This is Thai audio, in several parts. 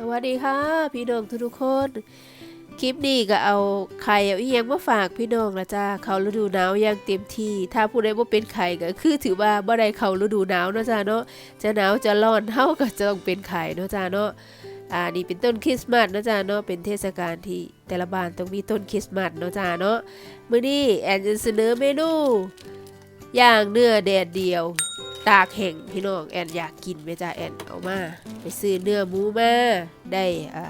สวัสดีค่ะ พี่น้องทุกๆคนคลิปนี้ก็เอาไข่เอาอียงมาฝากพี่น้องละจ้าเขาฤดูหนาวอย่างเต็มที่ ถ้าผู้ใดบ่เป็นไข่ก็คือถือว่าบ่ได้เขาฤดูหนาวเนาะจ้าเนาะจะหนาวจะร้อนเฮาก็จะต้องเป็นไข่เนาะจ้าเนาะอ่านี่เป็นต้นคริสต์มาสเนาะจ้าเนาะเป็นเทศกาลที่แต่ละบ้านต้องมีต้นคริสต์มาสเนาะจ้าเนาะมื้อนี้แอนจะเสนอเมนูย่างเนื้อแดดเดียว ตากแห้งพี่น้องแอนอยากกินไหมจ้าแอนเอามาไปซื้อเนื้อหมูมาได้อ่า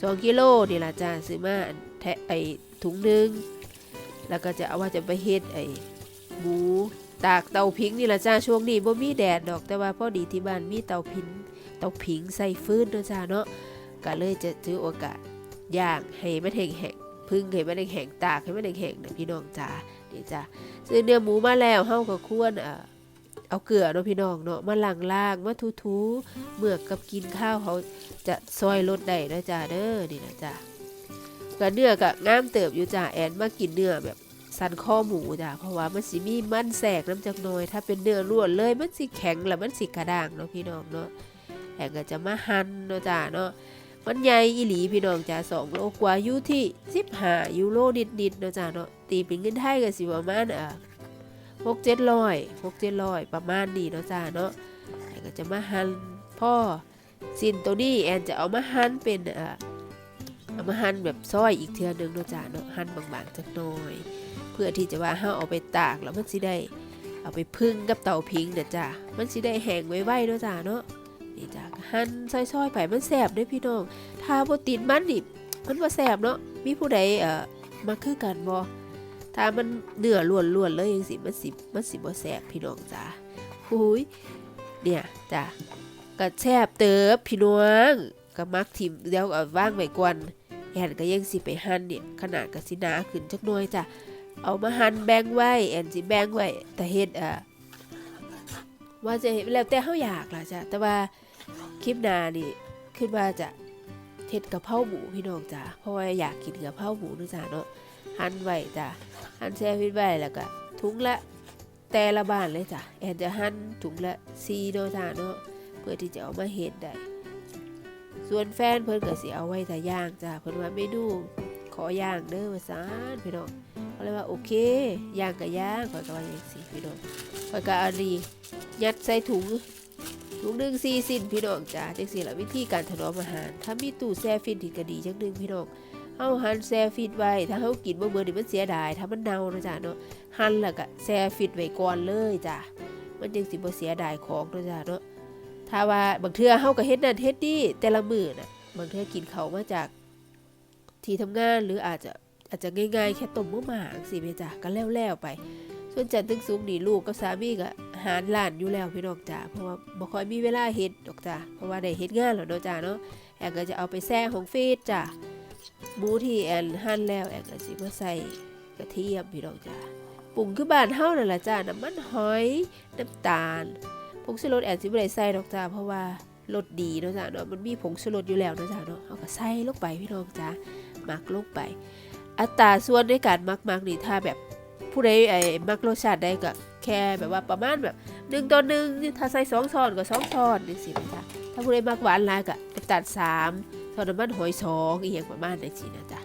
สองกิโลนี่ละจ้าซื้อมาแทะไอถุงหนึงแล้วก็จะเอาว่าจะไปเฮ็ดไอหมูตากเตาผิงนี่ละจ้าช่วงนี้บ่มีแดดดอกแต่ว่าพอดีที่บ้านมีเตาผิงเตาผิงใส่ฟืนนะจ้าเนาะก็เลยจะถือโอกาสย่างให้มันแห้งๆพึ่งให้มันแห้งๆตากให้มันแห้งๆนะพี่น้องจ้านี่จ้าซื้อเนื้อหมูมาแล้วเฮาก็ควรอ่า เอาเกลือเนาะพี่น้องเนาะมาล้างล่างมาทูๆเมื่อกับกินข้าวเขาจะซอยลดได้นะจ้าเด้อนี่นะจ้าก็เนื้อก็งามเติบอยู่จ้าแอนมากินเนื้อแบบสันข้อหมูจ้าเพราะว่ามันสิมีมันแสกน้ำจักน่อย ถ้าเป็นเนื้อล้วนเลยมันสิแข็งแล้วมันสิกระด้างเนาะพี่น้องเนาะแอนก็จะมาหั่นเนาะจ้าเนาะมันใหญ่อีหลีพี่น้องจ้าสองโลกว่าอยู่ที่สิบห้ายูโรนิดๆเนาะจ้าเนาะตีเป็นเงินไทยก็สิประมาณอ่า หกเจ็ดร้อยหกเจ็ดร้อยประมาณนี้เนาะจ้าเนาะแอนก็จะมาหั่นพ่อสิ้นตัวนี้แอนจะเอามาหั่นเป็นเอ่อเอามาหั่นแบบซอยอีกเทือนึงเนาะจ้าเนาะหั่นบางๆจักหน่อย เพื่อที่จะว่าเฮาเอาไปตากแล้วมันสิได้ เอาไปพึ่งกับเตาพิงเด้อจ้ามันสิได้แห้งไวๆเนาะจ้าเนาะนี่จ้าหั่นซอยๆไปมันแซ่บด้อพี่น้องถ้าบ่ติดมันนี่มันบ่แซ่บเนาะมีผู้ใดเอ่อมาคือกันบ่ ถ้ามันเนื้อล้วนๆเลยยังสิมันสิมันสิบ่แซ่บพี่น้องจ้าหุยเนี่ยจ้าก็แซ่บเติบพี่น้องก็มักทิมเดี๋ยวเอาว่างไว้ก่อนแอนก็ยังสิไปหั่นเนี่ยขนาดก็สินาขึ้นจักหน่อยจ้ะเอามาหั่นแบ่งไว้แอนสิแบ่งไว้แต่เฮ็ดอะว่าจะเฮ็ดแล้วแต่เฮาอยากล่ะจ้ะแต่ว่าคลิปหน้านี่คิดว่าจะเฮ็ดกะเพราหมูพี่น้องจ้ะเพราะว่าอยากกินกะเพราหมูนะจ้ะเนาะหั่นไว้จ้ะ หั่นแช่ฟิตไว้แล้วก็ถุงละแต่ละบ้านเลยจ้ะแอนจะหั่นถุงละซีโดทาเนาะเพื่อที่จะเอามาเฮ็ดได้ส่วนแฟนเพิ่นก็สิเอาไว้แต่ย่างจ้ะเพิ่นว่าเมนูขอย่างเด้อว่าซานพี่น้องเขาเลยว่าโอเคย่างก็ย่างข่อยก็ว่าอย่างซี่พี่น้องข่อยก็เอาดียัดใส่ถุงถุงหนึ่ง4สิ้นพี่น้องจ้ะจังซี่ละวิธีการถนอมอาหาร ถ้ามีตู้แช่ฟิตที่ก็ดีจังหนึ่งพี่น้องาหั่นแช่ฟิตไว้ ถ้าเฮากินบ่เบิดนี่มันเสียดาย ถ้ามันเน่านะจ้ะเนาะ หั่นแล้วก็แช่ฟิตไว้ก่อนเลยจ้ะ มันจึงสิบ่เสียดายของนะจ้ะเนาะ ถ้าว่าบางเทื่อเฮาก็เฮ็ดนั่นเฮ็ดนี่แต่ละมื้อน่ะ บางเทื่อกินเขามาจาก ที่ทำงานหรืออาจจะอาจจะง่ายๆแค่ต้มมะม่าจังซี่แม่จ้ะก็แล้วๆไป ส่วนจันทร์ถึงสุกร์นี่ลูกกับสามีก็หารหลานอยู่แล้วพี่น้องจ้ะเพราะว่าบ่ค่อยมีเวลาเฮ็ดดอกจ้ะเพราะว่าได้เฮ็ดงานแล้วเนาะจ้ะเนาะแอนก็จะเอาไปแช่ของฟีดจ้ะ หมูที่แอนหั่นแล้วแอนก็สิมาใส่กระเทียมพี่น้องจ้าปรุงคือบ้านเฮานั่นล่ะจ้าน้ำมันหอยน้ำตาลผงชูรสแอนสิบ่ได้ใส่ดอกจ้าเพราะว่ารสดีเนาะจ้าเนาะมันมีผงชูรสอยู่แล้วเนาะจ้าเนาะเฮาก็ใส่ลงไปพี่น้องจ้าหมักลงไป อัตราส่วนในการหมักมักนี่ถ้าแบบผู้ใดไอ้มักรสชาติได้ก็แค่แบบว่าประมาณแบบหนึ่งต่อหนึ่งถ้าใส่สองช้อนก็สองช้อนนี่สิจ้าถ้าผู้ใดมักหวานหลายก็น้ำตาลสาม ทอดมันหอยสองอีหยังประมาณนั้นสินะจ๊ะ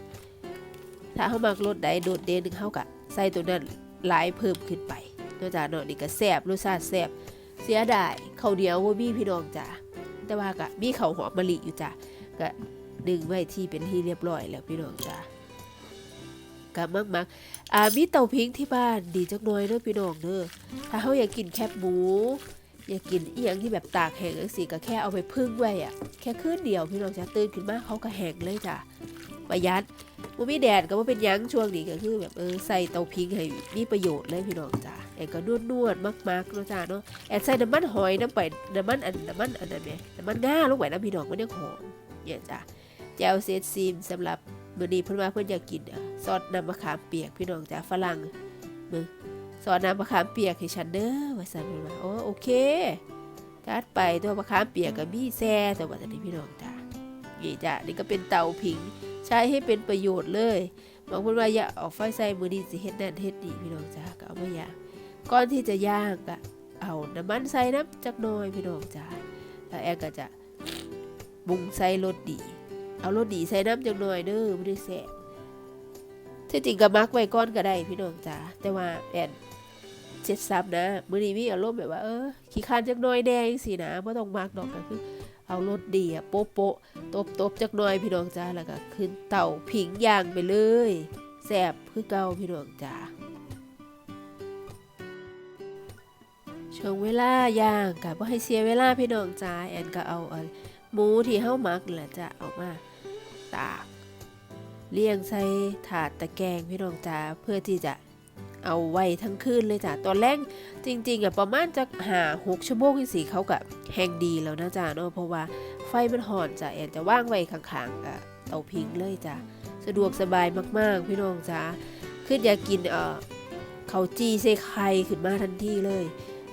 ถ้าเขามักรสใดโดดเด่นเขากะใส่ตัวนั้นหลายเพิ่มขึ้นไปเนอกจากเนาะนี่ก็แซ่บรสชาติแซ่บเสียดายข้าวเหนียวว่ามีพี่น้องจ้ะแต่ว่ากะมีข้าวหอมมะลิอยู่จ้ะก็ดึงไว้ที่เป็นที่เรียบร้อยแล้วพี่น้องจ้ะกะมักมักอ่ามีเตาพิงที่บ้านดีจักน่อยเด้อพี่น้องเด้อถ้าเขาอยากกินแคบหมู อย่ากกินเอียงที่แบบตากแห้งจังซี่ก็แค่เอาไปพึ่งไว้อะแค่คืนเดียวพี่น้องจะตื่นขึ้นมาเขาก็แห้งเลยจ้ะประหยัดบ่มีแดดก็บ่เป็นยังช่วงนี้ก็คือแบบเออใส่เตาพิงให้มีประโยชน์เลยพี่น้องจ้ะแอนก็นวดนวดๆมากๆเนาะจ้ะเนาะแอนใส่น้ำมันหอยน้ำไปน้ำมันอันน้ำมันอันนั้นแหมน้ำมันง่าลงไปนะพี่น้องมันยังหอมเนี่ยจ้ะแจวเซตซีมสำหรับมื้อนี้เพิ่นว่าเพิ่นอยากกินอะซอสน้ำมะขามเปียกพี่น้องจ้ะฝรั่งมึง ซอสน้ำมะขามเปียกให้ฉันเด้อว่าซั่นเพิ่นว่าโอ้โอเคจัดไปตัวมะขามเปียกกับมีแซ่ตัวบัดนี้พี่น้องจ้านี่จ้ะนี่ก็เป็นเตาผิง ใช้ให้เป็นประโยชน์เลยบางคนว่าอย่าเอาไฟใส่มือดีสิเฮ็ดนั่นเฮ็ดนี่พี่น้องจ้าก็เอามาย่างก่อนที่จะย่างก็เอาน้ำมันใส่น้ำจักน่อยพี่น้องจ้าแล้วแอนก็จะปรุงใส่รสดี เอารสดีใส่น้ำจังหน่อยเด้อบ่ได้แซ่บที่จริงก็มักไว้ก่อนก็ได้พี่น้องจ๋าแต่ว่าแอน เจ็ดซับนะมื้อนี้มีอารมณ์แบบว่าเออขี้คร้านจักหน่อยแดงสินะบ่ต้องมักดอกก็คือ เอารสดีอะโป๊ะโป๊ะตบตบจักหน่อยพี่น้องจ๋าแล้วก็ขึ้นเต่าผิงย่างไปเลยแซ่บคือเก่าพี่น้องจ๋าช่วงเวลาย่างก็บ่ให้เสียเวลาพี่น้องจ๋าแอนก็เอาเอาหมูที่เฮามักแหละจ้ะเอามาตากเลี้ยงใส่ถาดตะแกรงพี่น้องจ๋าเพื่อที่จะ เอาไว้ทั้งคืนเลยจ้ะตอนแรกจริงๆอะประมาณจะหาหกชั่วโมงจังสิเขากับแห้งดีแล้วนะจ๊ะเนาะเพราะว่าไฟมันห่อนจ้ะแอนจะว่างไว้ข้างๆกับเตาพิงเลยจ้ะสะดวกสบายมากๆพี่น้องจ้าขึ้นอยากกินเอ่อเขาวจีเซไข่ขึ้นมาทันทีเลย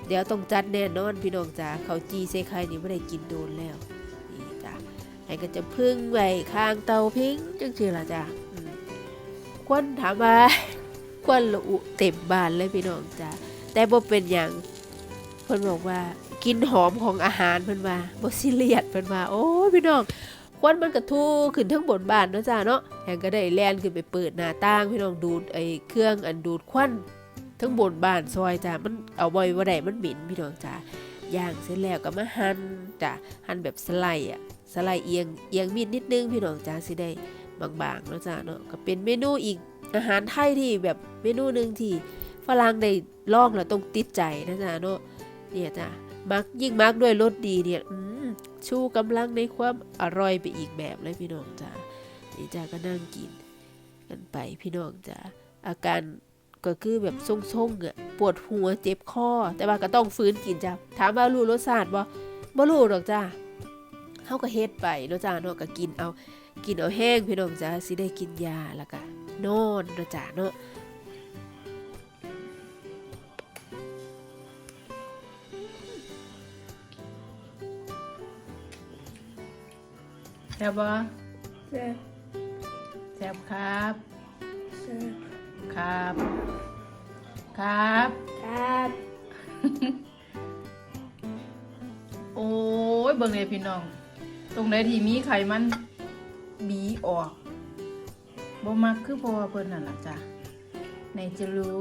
เดี๋ยวต้องจัดแน่นอนพี่น้องจ้าเขาวจีเซไข่นี่ไม่ได้กินโดนแล้วนี่จ้ะแอนก็จะพึ่งไว้ข้างเตาพิงจังสิล่ะจ้ะคนถามว่า ควนละอุเต็มบ้านเลยพี่น้องจ้าแต่บ่เป็นอย่างเพิ่นบอกว่ากินหอมของอาหารเพิ่นว่าบ่ซีเรียสเพิ่นว่าโอ้ยพี่น้องควันมันกระทูขึ้นทั้งบนบ้านเนาะจ้าเนาะแหงก็ได้แล่นขึ้นไปเปิดหน้าต่างพี่น้องดูดไอ้เครื่องอันดูดควันทั้งบนบ้านซอยจ้ามันเอาไว้บ่ได้มันเหม็นพี่น้องจ้าย่างเสร็จแล้วก็มาหั่นจ้ะหั่นแบบสไลด์อะสไลด์เอียงเอียงมีดนิดนึงพี่น้องจ้าสิได้ บางๆเนาะจ้าเนาะก็เป็นเมนูอีกอาหารไทยที่แบบเมนูหนึ่งที่ฝรั่งได้ลองแล้วต้องติดใจนะจ๊ะเนาะเนี่ยจ้ะมักยิ่งมักด้วยรสดีเนี่ยอืมชูกำลังในความอร่อยไปอีกแบบเลยพี่น้องจ้ะนี่จ้ะก็นั่งกินกันไปพี่น้องจ้ะอาการก็คือแบบทรงๆอะปวดหัวเจ็บคอแต่ว่าก็ต้องฟื้นกินจ้ะถามว่ารู้รสชาติบ่บ่รู้หรอกจ้ะเฮาก็เฮ็ดไปเนาะจ้ะเนาะก็กินเอา กินเอาแห้งพี่น้องจ้ะสิได้กินยาแล้วก็นอนเนาะจ้ะเนาะแซ่บบ่แซ่บแซ่บครับแซ่บครับ ครับ ครับ โอ้ยเบิ่งเลยพี่น้อง ตรงไหนที่มีไขมัน บีออกบ่มักคือเพราะว่าเพิ่นนั่นล่ะจ้ะไหนจะรู้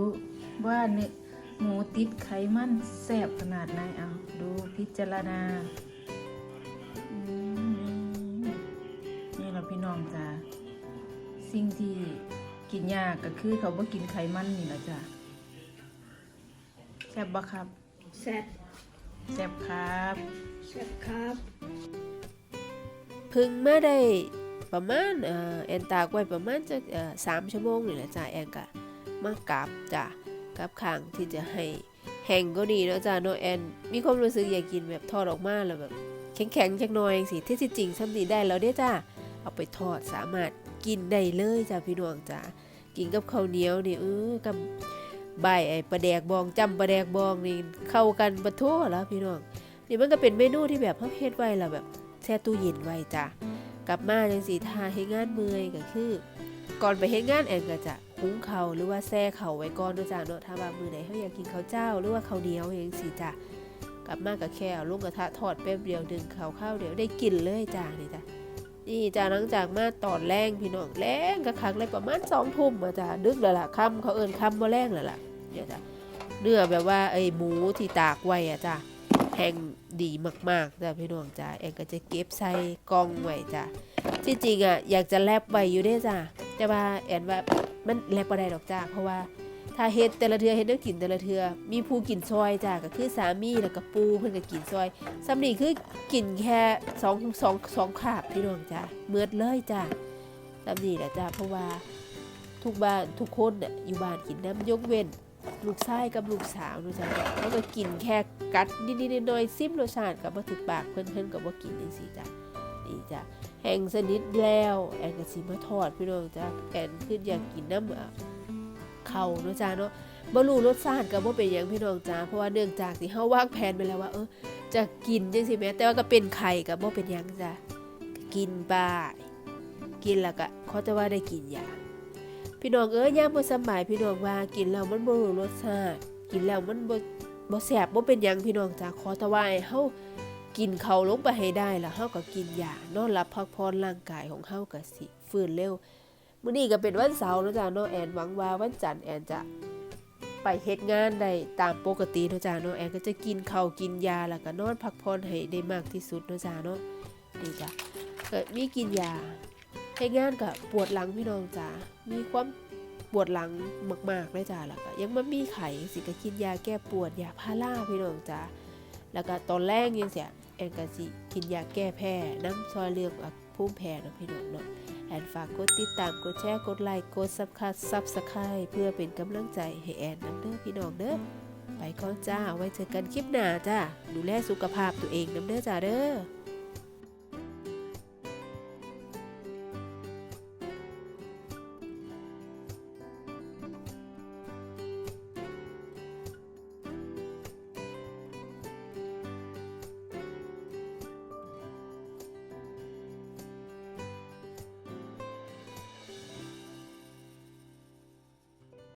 ว่าเนื้อหมูติดไขมันแซ่บขนาดไหนเอาดูพิจารณาอืมนี่ล่ะพี่น้องจ้ะสิ่งที่กินยากก็คือเขาบ่กินไขมันนี่ล่ะจ้ะแซ่บบ่ครับแซ่บแซ่บครับแซ่บครับเพึ่งมาได้ ประมาณเอ่อแอนตากไว้ประมาณจะสามชั่วโมงนี่แหละจ้ะแอนกะมากลับจ้ะกลับข้างที่จะให้แห้งก็ดีเนาะจ้ะเนาะแอนมีความรู้สึกอยากกินแบบทอดออกมาแล้วแบบแข็งๆจักหน่อยสิที่จริงซ้ำนี้ได้แล้วเด้จ้ะเอาไปทอดสามารถกินได้เลยจ้ะพี่น้องจ้ะกินกับข้าวเหนียวนี่เออกับใบไอ้ปลาแดกบองจำปลาแดกบองนี่เข้ากันปะทั่วแล้วพี่น้องนี่มันก็เป็นเมนูที่แบบเขาเฮ็ดไว้แล้วแบบแช่ตู้เย็นไว้จ้ะ กลับมาจังสีทาเฮ็ดงานเมื่อยก็คือ ก่อนไปเฮ็ดงานแอนก็จะหุงเขาหรือว่าแช่เขาไว้ก่อนเนาะจ้ะเนาะถ้าว่ามือไหนเฮาอยากกินข้าวเจ้า หรือว่าข้าวเหนียวจังซี่จ้ะกลับมาก็แค่เอาลงกระทะทอดแป๊บเดียวดึงข้าวข้าวเดียวได้กินเลยจ้ะนี่จ้ะนี่จ้ะหลังจากมาตอนแรงพี่น้องแรงก็คักเลยประมาณ2ทุ่มอะจ้ะดึกแล้วล่ะค่ำเขาเอิ้นค่ำบ่าแรงแล้วล่ะเนี่ยจ้ะเนื้อแบบว่าไอ้หมูที่ตากไว้อะจ้ะ แห้งดีมากๆจ้ะพี่น้องจ้ะแอนก็จะเก็บใส่กล่องไว้จ้ะที่จริงอะอยากจะแลบไว้อยู่เด้จ้ะแต่ว่าแอนว่ามันแลบบ่ได้ดอกจ้ะเพราะว่าถ้าเฮ็ดแต่ละเทือเฮ็ดแนวกินแต่ละเทือมีผู้กินซอยจ้ะก็คือสามีแล้วก็ปูเพิ่นก็กินซอยสำนี่คือกินแค่สองสองสองคาบพี่น้องจ้ะเมือดเลยจ้ะสำนี่แหละจ้ะเพราะว่าทุกบ้านทุกคนน่ะอยู่บ้านกินน้ำยกเว้น ลูกชายกับลูกสาวเนะจ้ะเขาก็กินแค่กัดนิดๆหน่อยๆซิมรสชาติกับบ่ถึกปากเพิ่นเพิ่นก็บ่กินจังซี่จ้ะนี่จ้ะแห้งสนิทแล้วแอนก็สิมาทอดพี่น้องจ้ะแอนคืออยากกินน้ำอะข้าเนาะจ้ะเนาะบรูรสชาติก็บ่เป็นหยังพี่น้องจ้ะเพราะว่าเนื่องจากที่เฮาวางแผนไปแล้วว่าเออจะกินจังซี่แหมแต่ว่าก็เป็นไข่ก็บ่เป็นหยังจ้ะกินไปกินแล้วก็เขาจะว่าได้กินยา พี่น้องเอ้ยย่ามบ่สบายพี่น้องว่ากินแล้วมันบ่รู้รสชาติกินแล้วมันบ่บ่แซ่บบ่เป็นหยังพี่น้องจ้าขอตะวาให้เฮากินเขาลงไปให้ได้แล้วเฮาก็กินยานอนหลับพักผ่อนร่างกายของเฮาก็สิฟื้นเร็วมื้อนี้ก็เป็นวันเสาร์เนาะจ้ะเนาะแอนหวังว่าวันจันทร์แอนจะไปเฮ็ดงานได้ตามปกติเนาะจ้ะเนาะแอนก็จะกินข้าวกินยาแล้วก็นอนพักผ่อนให้ได้มากที่สุดเนาะจ้ะเนาะนี่จ้ะก็มีกินยา เฮ็ดงานก็ปวดหลังพี่น้องจ้ะมีความปวดหลังมากๆเลยจ้ะแล้วก็ยังมามีไข้สิก็กินยาแก้ปวดยาพาราพี่น้องจ้ะแล้วก็ตอนแรกยังเสียแอนก็สิกินยาแก้แพ้น้ำซอยเลือกภูมิแพ้นะพี่น้องเนาะแอนฝากกดติดตามกดแชร์กดไลค์กดซับคับซับสไครเพื่อเป็นกำลังใจให้แอนน้ำเด้อพี่น้องเด้อไปก่อนจ้าไว้เจอกันคลิปหน้าจ้าดูแลสุขภาพตัวเองน้ำเด้อจ้าเด้อ